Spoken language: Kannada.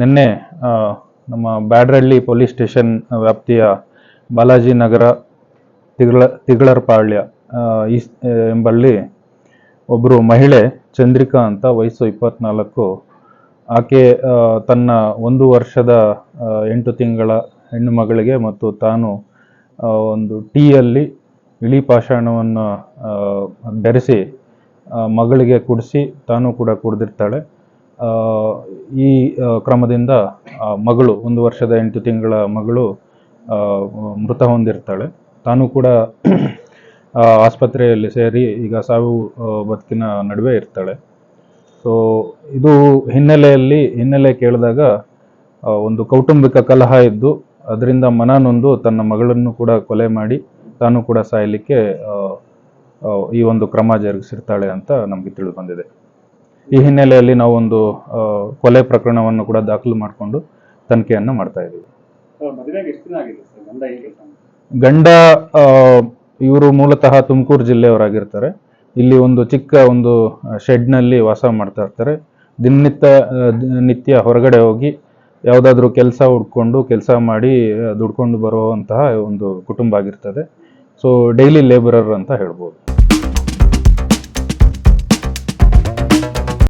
ನಿನ್ನೆ ನಮ್ಮ ಬ್ಯಾಡ್ರಳ್ಳಿ ಪೊಲೀಸ್ ಸ್ಟೇಷನ್ ವ್ಯಾಪ್ತಿಯ ಬಾಲಾಜಿ ನಗರ ತಿಗಳ, ತಿಗಳರ್ಪಾಳ್ಯ ಈ ಎಂಬಲ್ಲಿ ಒಬ್ಬರು ಮಹಿಳೆ ಚಂದ್ರಿಕಾ ಅಂತ ವಯಸ್ಸು ಇಪ್ಪತ್ನಾಲ್ಕು, ಆಕೆ ತನ್ನ ಒಂದು ವರ್ಷದ ಎಂಟು ತಿಂಗಳ ಹೆಣ್ಣು ಮಗಳಿಗೆ ಮತ್ತು ತಾನು ಒಂದು ಟೀಯಲ್ಲಿ ಇಳಿ ಪಾಷಾಣವನ್ನು ಬೆರೆಸಿ ಮಗಳಿಗೆ ಕುಡಿಸಿ ತಾನು ಕೂಡ ಕುಡಿದಿರ್ತಾಳೆ. ಈ ಕ್ರಮದಿಂದ ಮಗಳು, ಒಂದು ವರ್ಷದ ಎಂಟು ತಿಂಗಳ ಮಗಳು ಮೃತ ಹೊಂದಿರ್ತಾಳೆ. ತಾನು ಕೂಡ ಆಸ್ಪತ್ರೆಯಲ್ಲಿ ಸೇರಿ ಈಗ ಸಾವು ಬದುಕಿನ ನಡುವೆ ಇರ್ತಾಳೆ. ಸೊ ಇದು ಹಿನ್ನೆಲೆಯಲ್ಲಿ, ಹಿನ್ನೆಲೆ ಕೇಳಿದಾಗ ಒಂದು ಕೌಟುಂಬಿಕ ಕಲಹ ಇದ್ದು, ಅದರಿಂದ ಮನನೊಂದು ತನ್ನ ಮಗಳನ್ನು ಕೂಡ ಕೊಲೆ ಮಾಡಿ, ತಾನು ಕೂಡ ಸಾಯಲಿಕ್ಕೆ ಈ ಒಂದು ಕ್ರಮ ಜರುಗಿಸಿರ್ತಾಳೆ ಅಂತ ನಮಗೆ ತಿಳಿದು ಬಂದಿದೆ ಈ ಹಿನ್ನೆಲೆಯಲ್ಲಿ ನಾವೊಂದು ಕೊಲೆ ಪ್ರಕರಣವನ್ನು ಕೂಡ ದಾಖಲು ಮಾಡಿಕೊಂಡು ತನಿಖೆಯನ್ನು ಮಾಡ್ತಾ ಇದ್ದೀವಿ. ಗಂಡ ಇವರು ಮೂಲತಃ ತುಮಕೂರು ಜಿಲ್ಲೆಯವರಾಗಿರ್ತಾರೆ. ಇಲ್ಲಿ ಒಂದು ಚಿಕ್ಕ ಒಂದು ಶೆಡ್ನಲ್ಲಿ ವಾಸ ಮಾಡ್ತಾ ಇರ್ತಾರೆ. ದಿನನಿತ್ಯ ನಿತ್ಯ ಹೊರಗಡೆ ಹೋಗಿ ಯಾವುದಾದ್ರೂ ಕೆಲಸ ಹುಡ್ಕೊಂಡು ಕೆಲಸ ಮಾಡಿ ದುಡ್ಕೊಂಡು ಬರುವಂತಹ ಒಂದು ಕುಟುಂಬ ಆಗಿರ್ತದೆ. ಸೊ ಡೈಲಿ ಲೇಬರರ್ ಅಂತ ಹೇಳ್ಬೋದು.